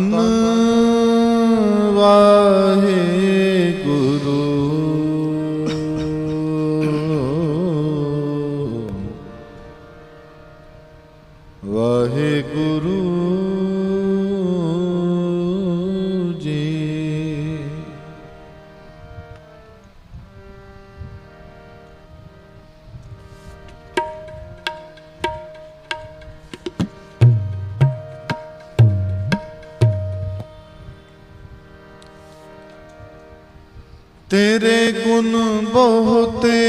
no ਤੇਰੇ ਗੁਣ ਬਹੁਤੇ।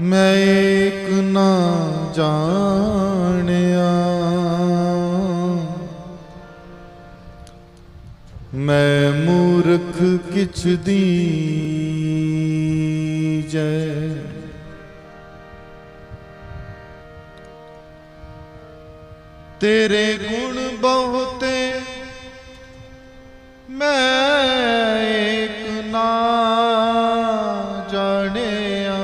ਮੈਂ ਏਕ ਨਾ ਜਾਣਿਆ। ਮੈਂ ਮੂਰਖ ਕਿਛ ਦੀ ਜੈ। ਤੇਰੇ ਗੁਣ ਬਹੁਤੇ ਮੈਂ ਏਕ ਨਾ ਜਾਣਿਆ।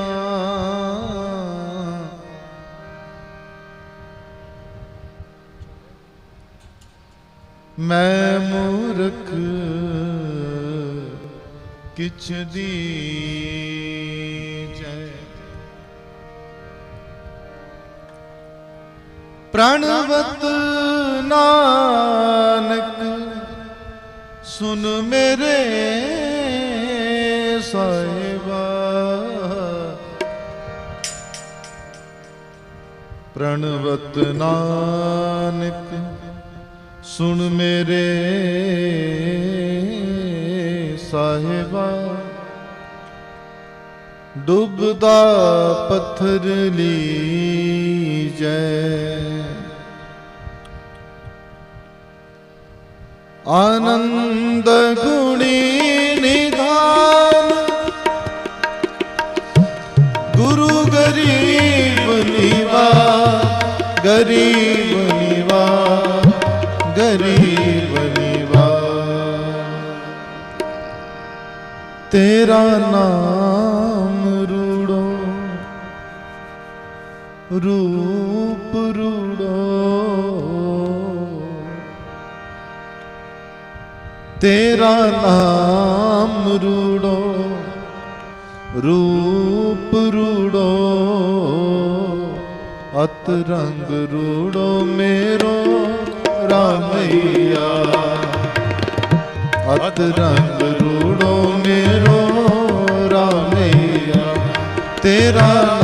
ਮੈਂ ਮੂਰਖ ਕਿਛ ਦੀ ਸੁਨ ਮੇਰੇ ਸਾਹਿਬਾ। ਪ੍ਰਣਵਤ ਨਾਨਕ ਸੁਣ ਮੇਰੇ ਸਾਹਿਬਾ। ਡੁੱਬਦਾ ਪੱਥਰ ਲੀਜੈ। ਆਨੰਦ ਗੁਣੀ ਨਿਧਾਨ। ਗੁਰੂ ਗਰੀਬ ਨੀਵਾ ਗਰੀਬ ਨੀਵਾ ਗਰੀਬ ਨੀਵਾ। ਤੇਰਾ ਨਾਮ ਰੂੜੋ ਰੂਪ ਨਾਮ ਰੂੜੋ, ਰੂਪ ਰੂੜੋ, ਅਤ ਰੰਗ ਰੂੜੋ ਮੇਰੋ, ਰਾਮਈਆ। ਅਤ ਰੰਗ ਰੂੜੋ ਮੇਰੋ, ਰਾਮਈਆ। ਤੇਰਾ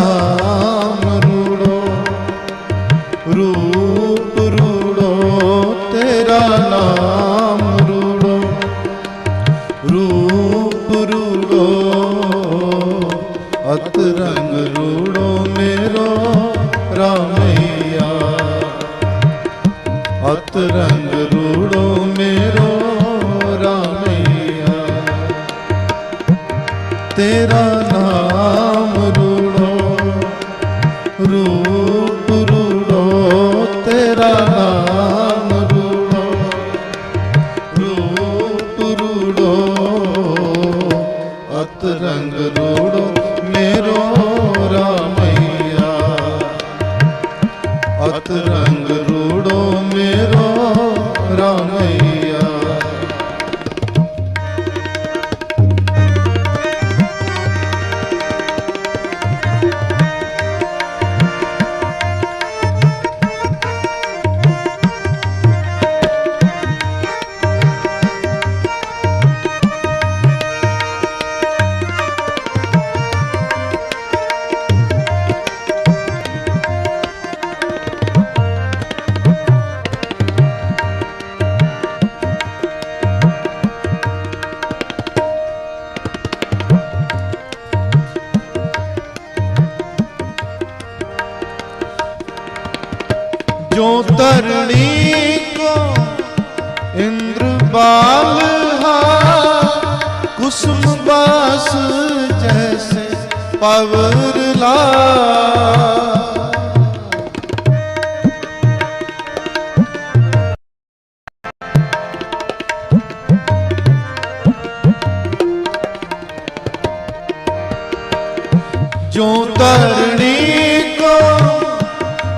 ਜੋ ਧਰਣੀ ਕੋ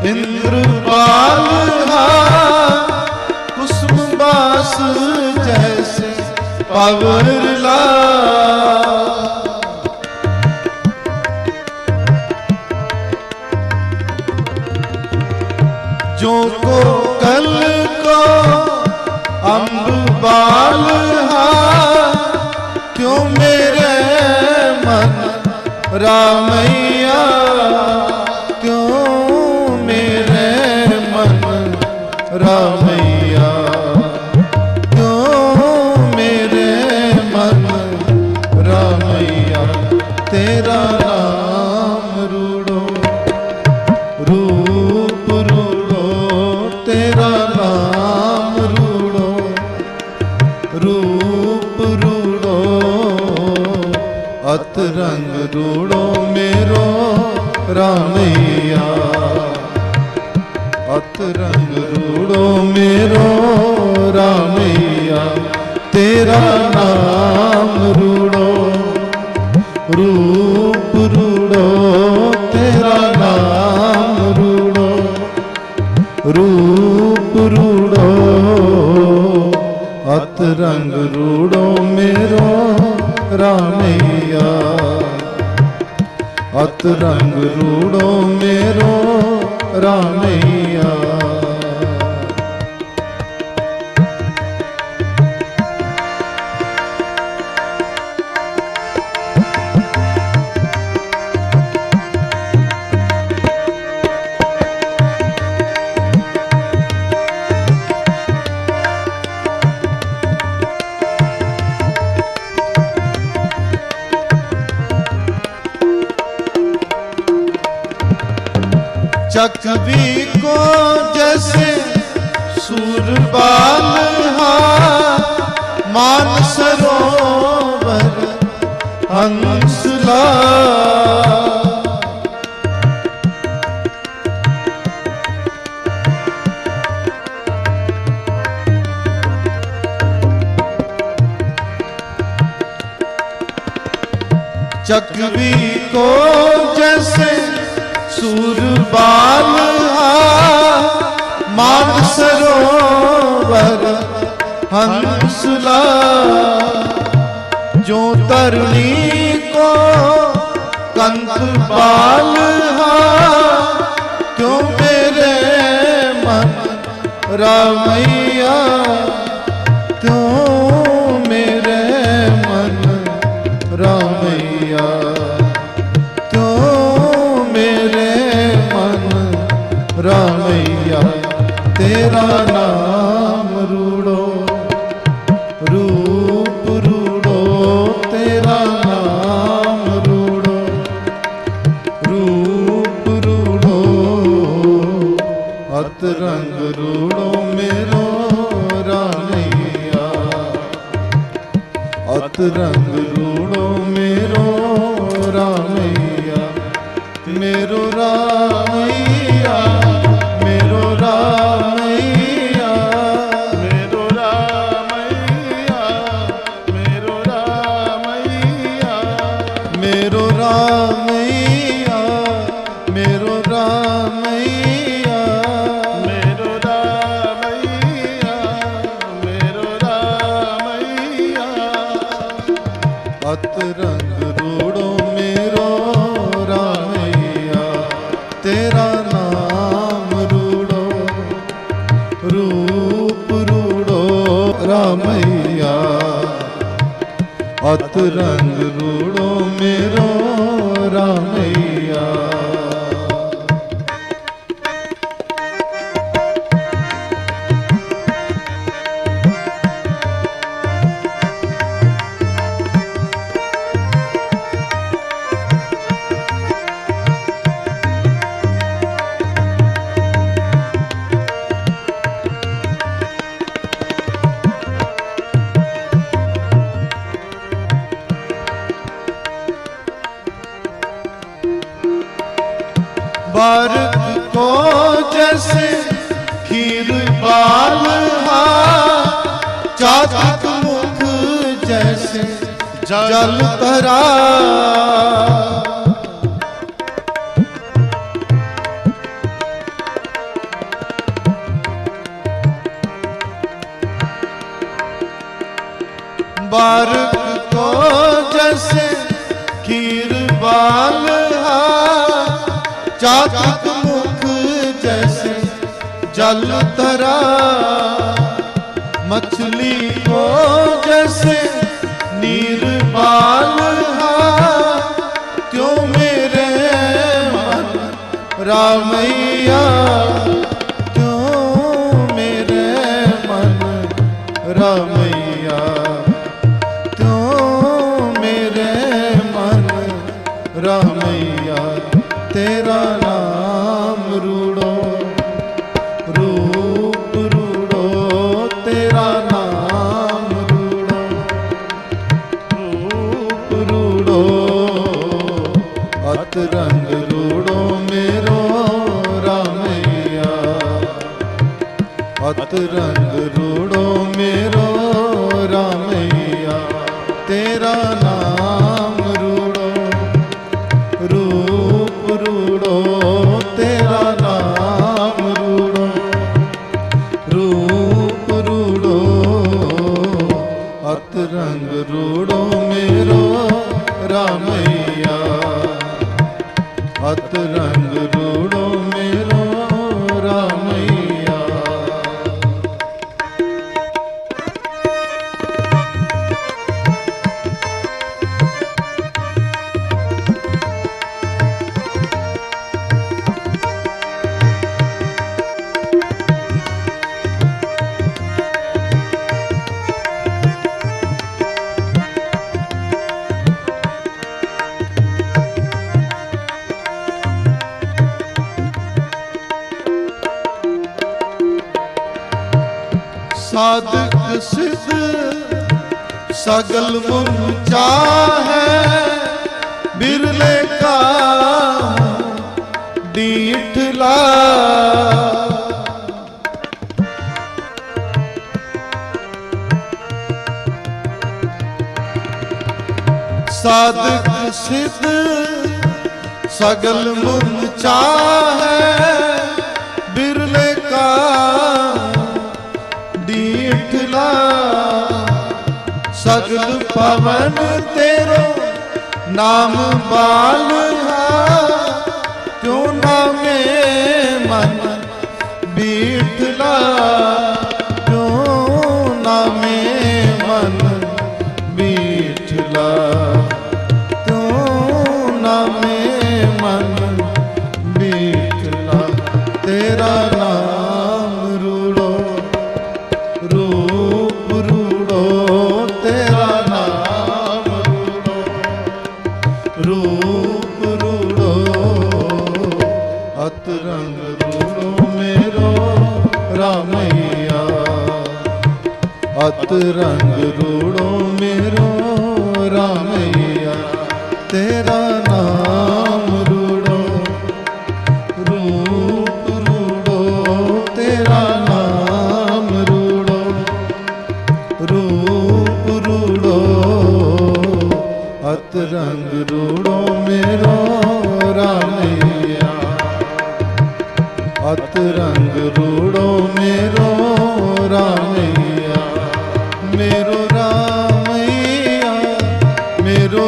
ਇੰਦਰਪਾਲ ਹਾ ਕੁਸਮ ਬਾਸ ਜੈਸੇ ਪਵਰ ਲਾ। ਮਈਆ ਕਿਉਂ ਮੇਰੇ ਮਨ ਰਾਮ ਰੂਪ ਰੂੜੋ, ਤੇਰਾ ਨਾਮ ਰੂੜੋ। ਰੂਪ ਰੂੜੋ ਅਤ ਰੰਗ ਰੂੜੋ ਮੇਰੋ ਰਾਮਈਆ ਅਤ ਰੰਗ ਰੂੜੋ, ਮੇਰੋ ਰਾਮਈਆ। ਜਗਵੀ ਕੋ ਜਸ ਸੂਰਬਾਨ ਹਾ ਮਾਨਸਰ ਹੰਸਲਾ ਜੋ ਤਰਨੀ ਕੋ ਕੰਤ ਬਾਲ ਹਾ ਕਿਉ ਮੇਰੇ ਮਨ ਰਮਈਆ ਰੰਗ ਰੋ ਜਲ ਤਰਾ ਬਾਰ ਕੋ ਜੈਸੇ ਖੀਰ ਬਾਲ ਹਾ। ਚਾਤਕ ਮੁਖ ਜੈਸੇ ਜਲ ਤਰਾ ਮਛਲੀ ਕੋ ਰਾਮਈਆ ਤੂੰ ਮੇਰੇ ਮਨ ਰਾਮਈਆ? ਤੂੰ ਮੇਰੇ ਮਨ ਰਾਮਈਆ? ਤੇਰਾ ਨਾਮ राना ਸਾਧਕ ਸਿਧ ਸਗਲ ਮਨ ਚਾਹੈ ਬਿਰਲੇ ਕਾ ਦੀਠ ਲਾ ਸਾਧਕ ਸਿਧ ਸਗਲ ਮਨ ਚਾਹੈ ਸਗਲ ਪਵਨ ਤੇਰੋ ਨਾਮ ਬਾਲ ਹੈ ਰਾਮਈਆ ਅਤ ਰੰਗ ਰੂੜੋ ਮੇਰੋ ਰਾਮਈਆ ਤੇਰਾ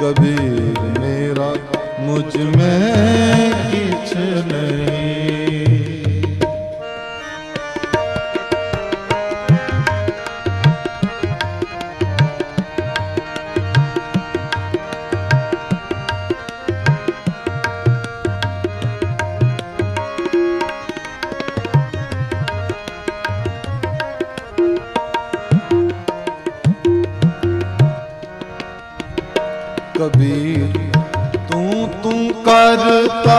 ਕਬੀਰ ਮੇਰਾ ਮੁਝ ਮੈਂ ਕਿਛ ਨਹੀਂ ਕਬੀਰ ਤੂੰ ਤੂੰ ਕਰਤਾ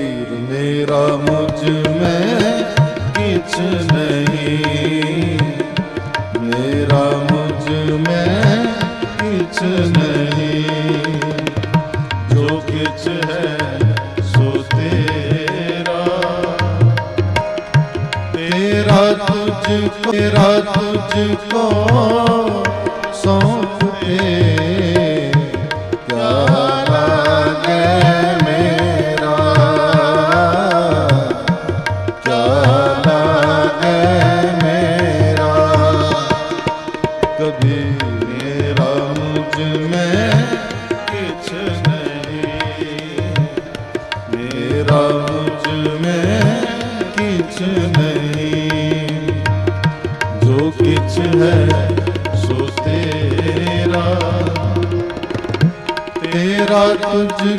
ਕਿਛ ਨਹੀਂ। ਜੋ ਕਿਛ ਹੈ ਸੋ ਤੇਰਾ। ਤੇਰਾ ਤੁਝ ਤੇਰਾ ਤੁਝ ਕੋ ਨਹੀਂ ਜੋ ਕਿਛ ਹੈ ਸੋ ਤੇਰਾ ਤੇਰਾ ਤੁਝ